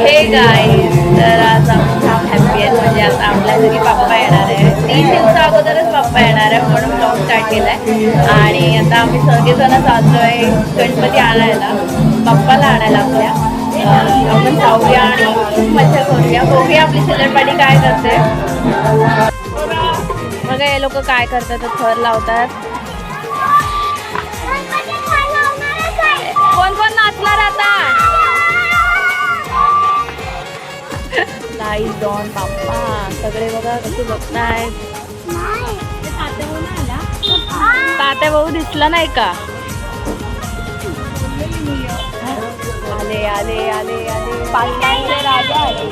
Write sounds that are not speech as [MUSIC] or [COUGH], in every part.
हे गाईज तर आज आम्ही खूप हॅप्पी आहेत. म्हणजे आता आपल्या घरी पप्पा येणार आहे. तीन दिवसा अगोदरच पप्पा येणार आहे म्हणून ब्लॉग स्टार्ट केला आहे आणि आता आम्ही सगळेजण चाललोय गणपती आणायला. पप्पाला आणायला आपल्या. आपण जाऊया आणि खूप मजा करूया. बघूया आपली चिल्लर पार्टी काय करते. बघा हे लोक काय करतात थर लावतात. कोण कोण नाचणार आता? लाई डॉन बाप्पा. सगळे बघा कसे बघतायत. तात्या भाऊ दिसला नाही का? आले आले आले आले. पाचपाचे राजा आले.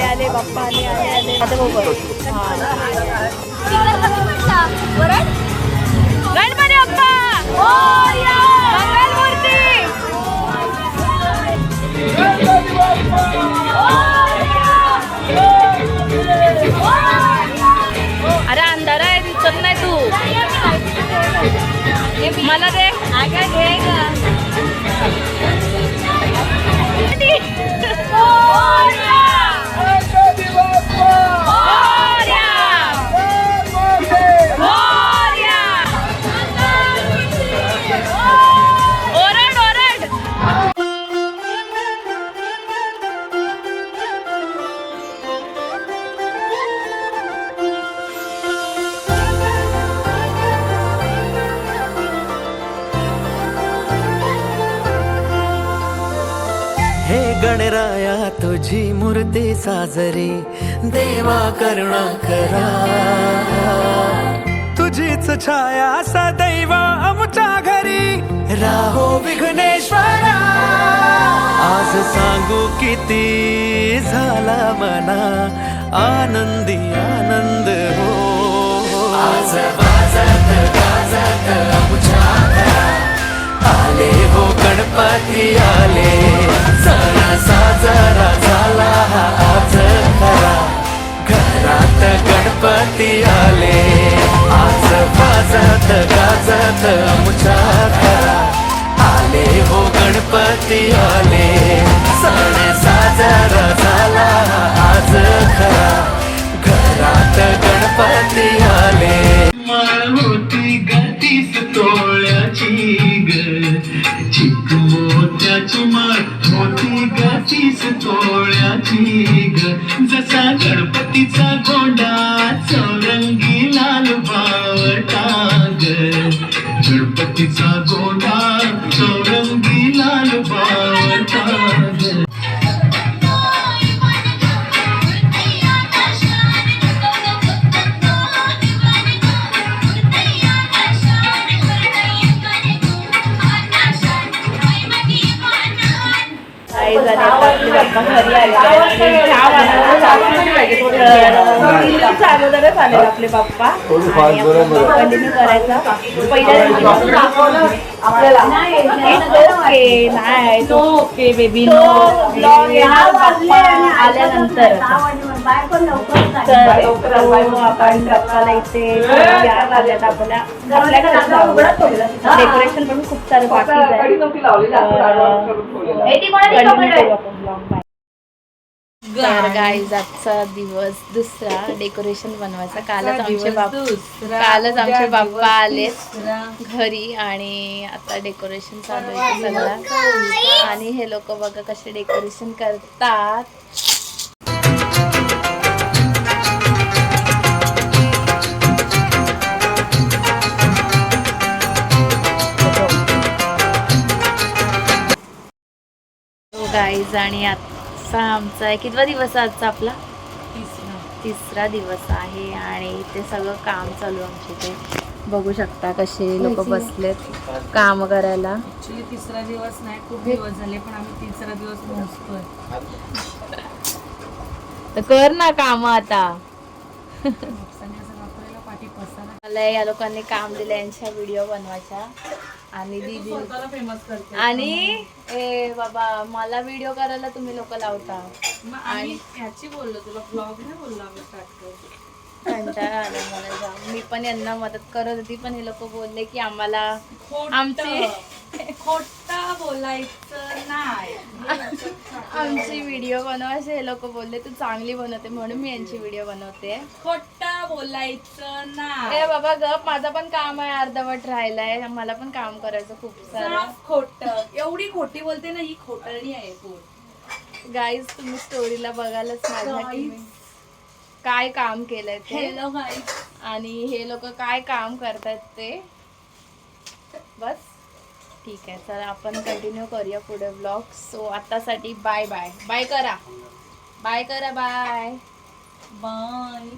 आले बाप्पा आले आले आले. तात्या भाऊ. हा. गणपती बाप्पा. मला दे हे गणराया तुझी मूर्ती साजरी देवा करुणा करा. तुझीच छाया सदैव आमच्या घरी. राहो विघ्नेश्वरा. आज सांगू किती झाला मना आनंदी आनंद हो. आज वाजत गाजत आमच्या आले हो गणपती आले साजरा झाला हा आज खरा. घरात गणपती आले. आज वाजत गाजत आमच्या घरा आले हो गणपती आले. ग जसा गणपतीचा गोंडा चौरंगी लाल बावटा ग गणपतीचा गोंडा झाले आपले बाप्पा घरी आले चहा बनवायला अगोदरच आले आपले बाप्पा आणि आपण कंटिन्यू करायचा. पहिल्या दिवशी आपल्याला. ओके नाही तो ओके बेबी तो ब्लॉग येणार बाप्पा आल्यानंतर. डेकोरेशन पण खूप सारं बाकी आहे. तर गाईज आजचा दिवस दुसरा डेकोरेशन बनवायचा. कालच आमचे बाप्पा कालच आमचे बाप्पा आले घरी आणि आता डेकोरेशन चालू आहे सगळं. आणि हे लोक बघा कसे डेकोरेशन करतात. गाईज आणि आजचा आमचा कितवा दिवस आहे आजचा आपला? तिसरा. दिवस आहे आणि इथे सगळं काम चालू आहे आमच्या इथे. बघू शकता कसे लोक बसलेत काम करायला. ऍक्च्युली तिसरा दिवस नाही खूप दिवस झाले पण आम्ही तिसरा दिवस मोजतोय कर ना काम आता. असं मला या लोकांनी काम दिलं यांच्या व्हिडिओ बनवायच्या. आणि दीदी आणि ए बाबा मला व्हिडिओ करायला तुम्ही लोक लावता. आम्ही ह्याची बोललो तुला ब्लॉग नाही बोललो आम्ही स्टार्ट करतो कंटाळा आला मला जाम मी पण यांना मदत करत होती पण हे लोक बोलले की आम्हाला आमची खोट खोटा बोलायचं नाही. आमची व्हिडिओ बनवायचे हे लोक बोलले तू चांगली बनवते म्हणून मी यांची व्हिडिओ बनवते. खोटा बोलायचं नाही ए बाबा गप माझं पण काम आहे अर्धवट राहिलंय. मला पण काम करायचं खूप सारं. खोट. एवढी खोटी बोलते ना ही खोटरणी आहे गाईज तुम्ही स्टोरीला बघायलाच माझ्या की मी काय काम केलंय ते? हॅलो गाईज आणि हे लोक काय काम करतायत ते? बस. ठीक आहे चला आपण कंटिन्यू करूया पुढे ब्लॉग सो आतासाठी बाय बाय बाय करा. बाय करा bye bye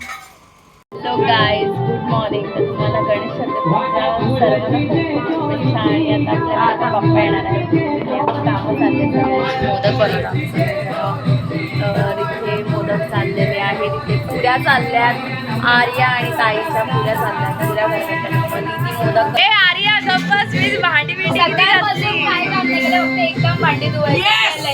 hello guys good morning तर तुम्हाला गणेश चतुर्थीच्या सर्वांना खूप खूप शुभेच्छा आणि आता आपल्याला आता बाप्पा येणार आहे इथे कामं चालले सगळ्यांची मोदक बनवत मोदक चाललेले आहेत. इथे पुऱ्या चालल्यात. आर्या आणि ताईच्या पुऱ्या चालल्यात. पुऱ्या मोदक आर्या गप्पस मी भांडी बिंडी एकदम भांडी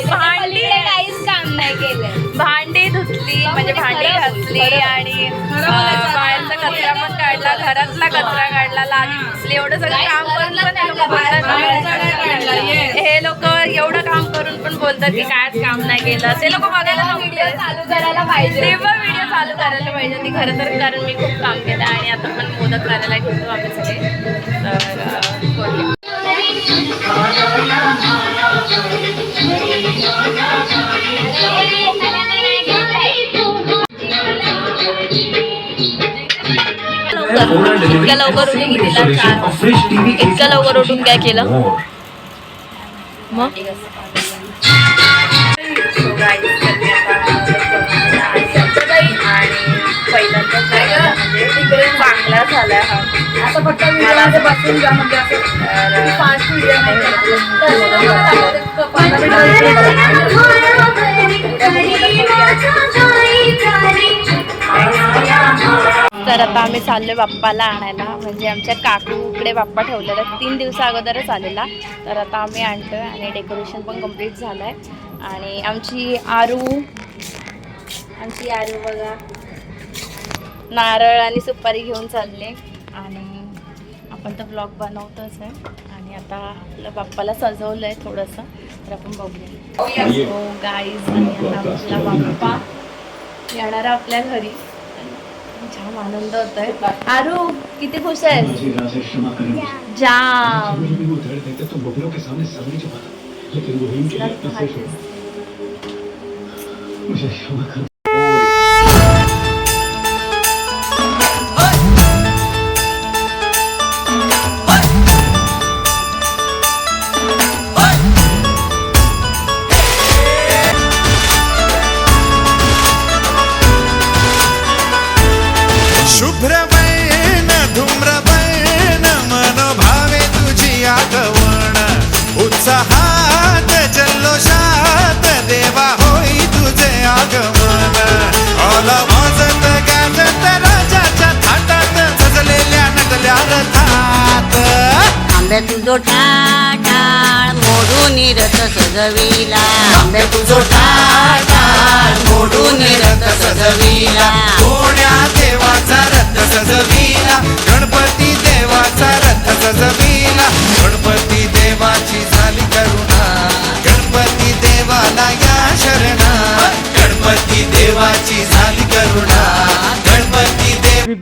भांडी. काहीच काम नाही केलं. भांडी धुतली म्हणजे भांडी घातली आणि बाहेरचा कचरा पण काढला घरातला कचरा काढला लादी पुसली एवढं सगळं काम करून पण हे लोक एवढं बोलतात की कायच काम नाही केलं. ते लोक बघायला व्हिडिओ चालू करायला पाहिजे. ते पण व्हिडिओ चालू करायला पाहिजे ती खरं तर कारण मी खूप काम केलं आणि आता पण मोदक करायला घेतो आम्ही सगळे. तर इतक्या लवकर उठून इतक्या लवकर उठून काय केलं? मग? झालाय. हा फक्त मला असं बसून जा म्हणजे असं. फास्ट तर आता आम्ही चाललोय बाप्पाला आणायला. म्हणजे आमच्या काकूकडे बाप्पा ठेवलेला. तीन दिवसा अगोदरच आलेला. तर आता आम्ही आणतोय आणि डेकोरेशन पण कंप्लीट झालंय. आणि आमची आरू आमची आरू बघा. नारळ आणि सुपारी घेऊन चालले. आणि आपण तर ब्लॉग बनवतोच आहे. आणि आता आपल्या बाप्पाला सजवलं आहे थोडंसं. तर आपण बघूया. हो गाईज आणि आता आपला बाप्पा येणार आहे आपल्या घरी. छान आनंद होत आहे. आरू किती खुश आहेस? जाम. लेकिन आंबे तुझो टाटाळ मोडून रथ सजविला. आंबे तुझो टाळ मोडून रथ सजविला. कोण्या देवाचा रथ सजविला गणपती देवाचा रथ सजविला गणपती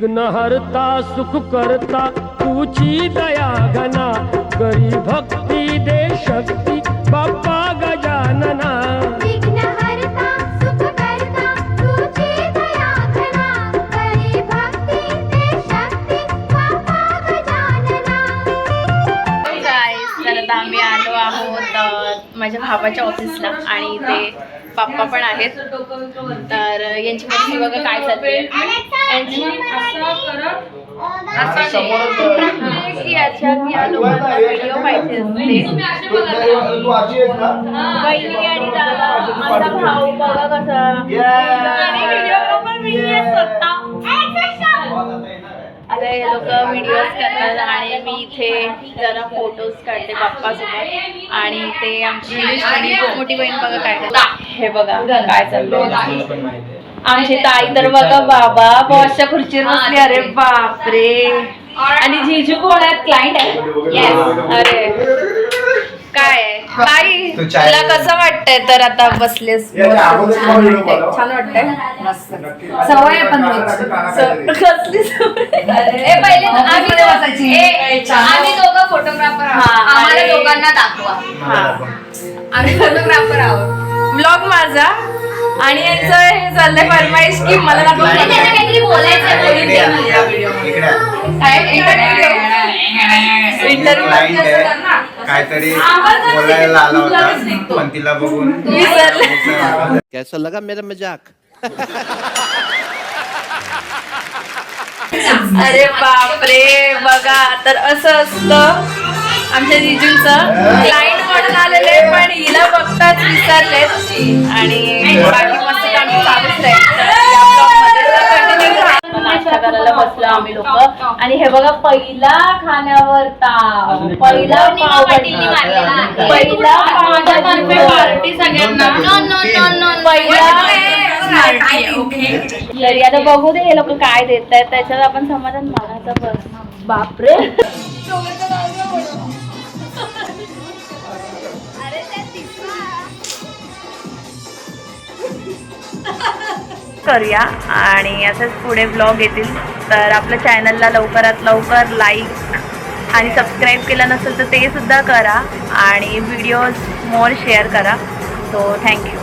गणपती देव विघ्नहर्ता सुख करता तुझी दया घना करी भक्ती दे शक्ती बाप्पा गजानना आम्ही आलो आहोत माझ्या भावाच्या ऑफिसला आणि इथे पप्पा पण आहेत. तर यांची मस्ती बघा काय चालते यांची असं नाही. याच्यात या लोकांना व्हिडिओ पाहिजे असते. बहिणी आणि दादा माझा भाऊ बघा कसा. आणि व्हिडिओ पण मी स्वतः. इथे हे लोक व्हिडिओज करतात आणि मी इथे जरा फोटोज काढते बाप्पासोबत. आणि ते आमची मोठी बहीण बघा काय हे बघा काय चाललं आमची ताई तर बघा बाबा बॉसच्या खुर्चीवर बसली. अरे बापरे. आणि जिजू कोण आहेत क्लायंट आहे अरे. काय तू चाय- तुला कसं वाटतंय तर आता बसलेस? छान वाटतंय सवय आहे पण रोजची. कसली सवय? [LAUGHS] ए, पहिले आम्ही ए, आम्ही दोघं फोटोग्राफर आहोत. हा, आम्हाला आणि- दोघांना दाखवा. आम्ही फोटोग्राफर आहोत. ब्लॉग माझा. आणि यांचं हे चाललंय फरमाईश की मला दाखव काहीतरी बोलायचं? इंटरव्ह्यू. काहीतरी बोलायला आला होता पण तिला बघून. कैसा लगा मेरा मजाक अरे बापरे बघा तर असं असतं आमच्या जिजूंचं क्लायंट आलेले पण हिला बघताच विसरले आणि बाकी मस्त आम्ही चालूच राहील तर या vlogमध्ये तर continue राहा. नाश्ता करायला बसलो आम्ही लोक. आणि हे बघा पहिला खाण्यावर. ताव पहिला पाव पाटीलनी मारलेला. आहे. पहिला पार्टी सगळ्यांना नो नो नो नो पहिला तरी आता बघू दे हे लोक काय देत आहेत त्याच्यात आपण समाधान मानायचं बस. बापरे. करूया आणि असंच पुढे ब्लॉग येतील. तर आपल्या चॅनलला लवकरात लवकर लाईक आणि सबस्क्राईब केलं नसेल तर ते सुद्धा करा आणि व्हिडिओज मोर शेअर करा. So thank you